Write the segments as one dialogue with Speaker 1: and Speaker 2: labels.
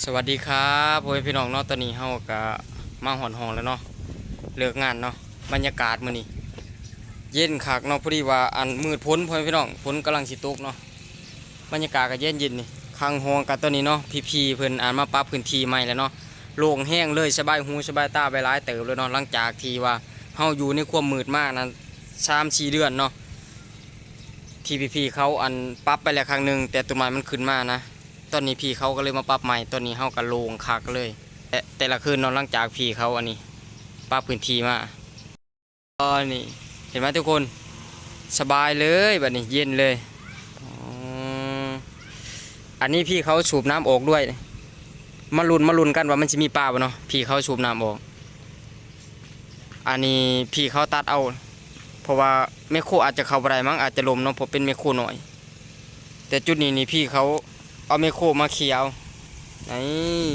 Speaker 1: สวัสดีครับพ่อพี่น้องเนาะตอนนี้เฮาก็มาหอนหองแล้วเนาะเลิกงานเนาะบรรยากาศมื้อนี้เย็นคักเนาะพอดีว่าอันมืดพ้นพ่อพี่น้องฝนกำลังสิตกเนาะบรรยากาศก็เย็นเย็นนี่ข้างหองกันตอนนี้เนาะพี่ๆเพิ่นอ่านมาปรับพื้นที่ใหม่แล้วเนาะโล่งแห้งเลยสบายหูสบายตาไปหลายเติบเลยเนาะหลังจากที่ว่าเฮาอยู่ในความมืดมากนะ3-4เดือนเนาะที่พี่ๆเขาอันปรับไปแล้วครั้งหนึ่งแต่ต้นไม้มันขึ้นมานะ ตอนนี้พี่เขาก็เลยมาปรับใหม่ตอนนี้เฮาก็โลงคักเลยแต่แต่ละคืนนอนหลังจากพี่เขาอันนี้ปรับพื้นที่มาตอนนี้เห็นไหมทุกคนสบายเลยแบบนี้เย็นเลยอ๋ออันนี้พี่เขาสูบน้ำออกด้วย มาลุนมาลุนกันว่ามันจะมีปลาบ่เนาะพี่เขาสูบน้ำออก อันนี้พี่เขาตัดเอา เพราะว่าแม่โคอาจจะเข้าบ่ได้มั้งอาจจะลมเนาะเพราะเป็นแม่โคหน่อย แต่จุดนี้นี่พี่เขา เอาไมโครมาเขียวนี่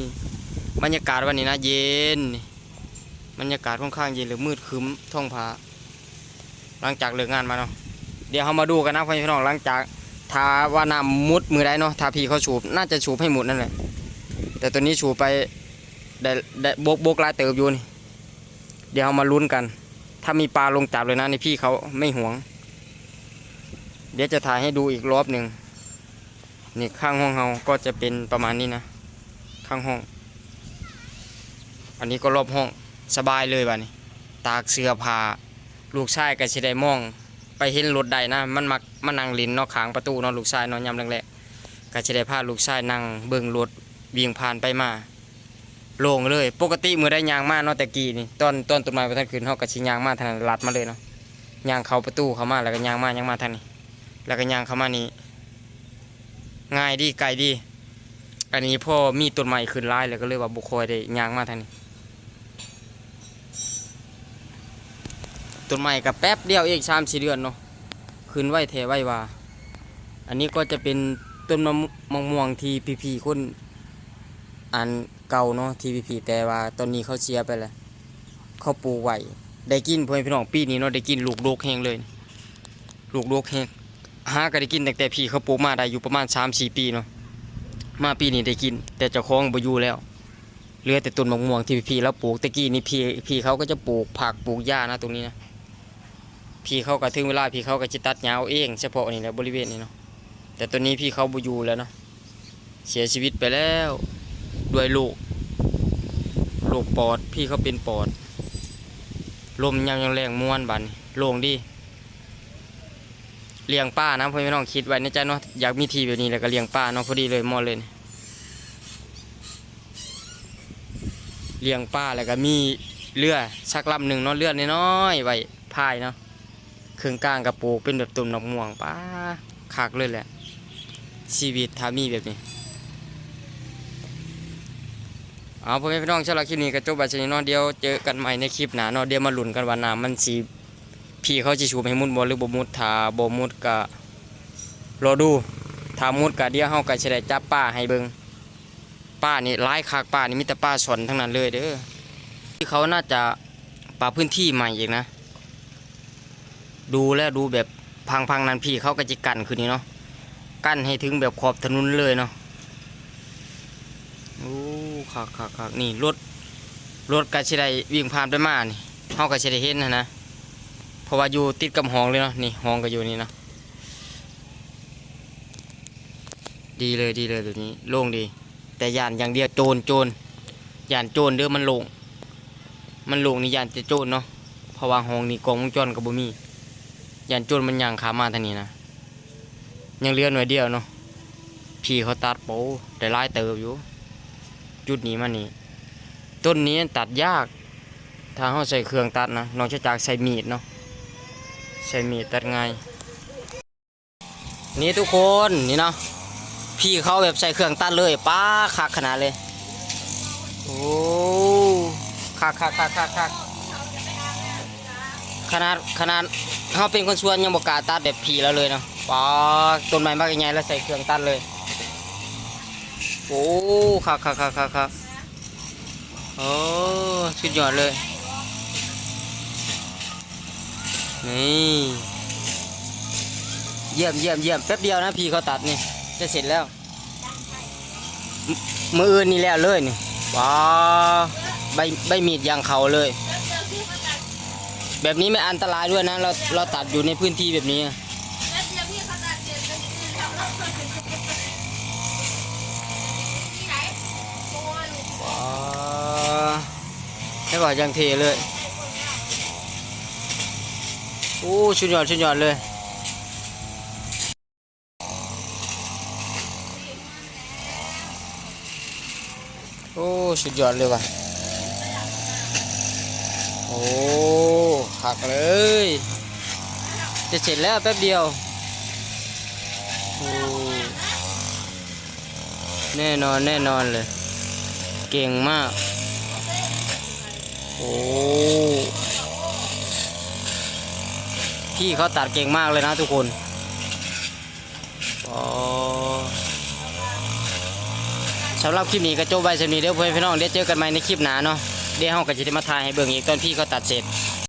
Speaker 1: บรรยากาศวันนี้นะเย็น บรรยากาศค่อนข้างเย็นหรือมืดครึ้มท้องฟ้าหลังจากเลิกงานมาเนาะเดี๋ยวเรามาดูกันนะพี่น้องหลังจากทาว่าน้ำมุดมือได้เนาะทาพี่เขาสูบน่าจะสูบให้หมดนั่นแหละแต่ตัวนี้สูบไปได้ได้โบกบกลายเติบอยู่นี่เดี๋ยวเรามาลุ้นกัน ถ้ามีปลาลงจับเลยนะนี่พี่เขาไม่หวง เดี๋ยวจะถ่ายให้ดูอีกรอบหนึ่ง นี่ข้างห้องเฮาก็จะเป็นประมาณนี้นะ ข้างห้อง อันนี้ก็รอบห้องสบายเลยบ้านี้ ตากเสื้อผ้าลูกชายก็สิได้มอง ไปเห็นรถใดนะ มันมักมันนั่งลินนอกขางประตูนอนลูกชายนอนยำแรงๆก็สิได้พาลูกชายนั่งเบิ่งรถวิ่งผ่านไปมาโล่งเลย ปกติมือได้ยางมาเนาะแต่กี้นี่ตอนตอนต้นไม้ประทันคืนเฮาก็สิยางมาทางนั้นลัดมาเลยเนาะยางเข้าประตูเข้ามาแล้วก็ยางมายางมาทางนี้ แล้วก็ยางเข้ามานี่ ง่ายดีไกลดี อันนี้พ่อมีต้นไม้ขึ้นหลายแล้วก็เลยว่าบุคอยได้ยางมาทางนี้ต้นไม้กับแป๊บเดียวเองชามสี่เดือนเนาะขึ้นไหว้แถไว้ว่า อันนี้ก็จะเป็นต้นมะม่วงที่พีพีคนอันเก่าเนาะที่พีพีแต่ว่าตอนนี้เขาเชียไปแล้วเขาปลูกไว้ได้กินเพื่อนพี่น้องปีนี้เนาะได้กินลูกโดกแห้งเลย ลูกโดกแห้ง หาก็ได้กินตั้งแต่พี่เขาปลูกมาได้อยู่ประมาณ3 4ปีเนาะมาปีนี้ได้กิน แต่เจ้าของบ่อยู่แล้วเหลือแต่ต้นมะม่วงที่พี่แล้วปลูกตะกี้นี่พี่พี่เขาก็จะปลูกผักปลูกหญ้านะตรงนี้นะพี่เขาก็ถึงเวลาพี่เขาก็จะตัดหญ้าเอาเองเฉพาะนี่แหละบริเวณนี้เนาะแต่ตอนนี้พี่เขาบ่อยู่แล้วเนาะเสียชีวิตไปแล้วด้วยโรคโรคปอดพี่เขาเป็นปอดลมยามยังแรงม่วนบันโล่งดี เลี้ยงป้านะพ่อพี่น้องคิดไว้ในใจเนาะอยากมีทีแบบนี้แล้วก็เลี้ยงป้าเนาะพอดีเลยมอเลยเลี้ยงป้าแล้วก็มีเรือสักลำหนึ่งเนาะเรือน้อยๆไว้พายเนาะเครื่องกลางกระปูกเป็นแบบตุ่มดอกม่วงป้าคักเลยแหละ ชีวิตถ้ามีแบบนี้เอาพ่อแม่พี่น้องสำหรับคลิปนี้ก็จบแบบนี้เนาะเดียวเจอกันใหม่ในคลิปหน้าเนาะเดี๋ยวมาหลุนกันว่าน้ำมันสี พี่เขาจะชูให้มุดบ่หรือบมุดถ้าบมุดก็รอดูถ้ามุดก็เดี๋ยวเฮาก็สิได้จับป้าให้เบิ่งป้านี่หลายคักป้านี่มีแต่ป้าสนทั้งนั้นเลยเด้อที่เขาน่าจะปรับพื้นที่ใหม่อีกนะ ดูแล้วดูแบบพังๆนั้นพี่เขาก็จะกั้นขึ้นนี่เนาะกั้นให้ถึงแบบขอบถนนเลยเนาะโอ้คักคักคักนี่รถรถก็สิได้วิ่งผ่านไปมานี่เฮาก็สิได้เห็นนะนะ เพราะว่าอยู่ติดกับห้องเลยเนาะนี่ห้องก็อยู่นี่เนาะดีเลยดีเลยแบบนี้โล่งดี แต่ยานอย่างเดียวโจรโจรยานโจรเด้อมันโล่งมันโล่งนี่ยานจะโจรเนาะเพราะว่าห้องนี่กองวงจรกับบ่มียานโจรมันย่างขามาทางนี้นะยังเลือหน่วยเดียวเนาะพี่เขาตัดโปได้หลายเติบอยู่ จุดนี้มานี่ต้นนี้ตัดยาก ถ้าเขาใส่เครื่องตัดนะนอกจากใส่มีดเนาะ ใส่มีดตัดง่ายนี่ทุกคนนี่เนาะพี่เขาแบบใส่เครื่องตัดเลยป้าคักขนาดเลยโอ้คักคักคักคักคักขนาดขนาดเขาเป็นคนชวนยังบอกกาตัดแบบพี่แล้วเลยเนาะป้าต้นไม้มากใหญ่แล้วใส่เครื่องตัดเลยโอ้คักคักคักคักคักโอ้สุดยอดเลย นี่เยี่ยมเยี่ยมเยี่ยมแป๊บเดียวนะพี่เขาตัดนี่จะเสร็จแล้วมมืออื่นนี่แล้วเลยนี่ว้าใบใบมีดยางเขาเลย แบบนี้ไม่อันตรายด้วยนะ เราเราตัดอยู่ในพื้นที่แบบนี้ว้าให้บอกยังเทเลย โอ้ชุดยอดชุดยอดเลยโอ้สุดยอดเลยว่ะโอ้หักเลย จะเสร็จแล้วแป๊บเดียวโอ้แน่นอนแน่นอนเลย เก่งมาก โอ้ พี่เขาตัดเก่งมากเลยนะทุกคนสำหรับคลิปนี้ก็จบไว้สำนี้เดี๋ยวเพื่อนพี่น้องเดี๋ยวเจอกันใหม่ในคลิปหนาเนาะเดี๋ยวเราก็จะได้มาถ่ายให้เบิ่งอีกตอนพี่เขาตัดเสร็จ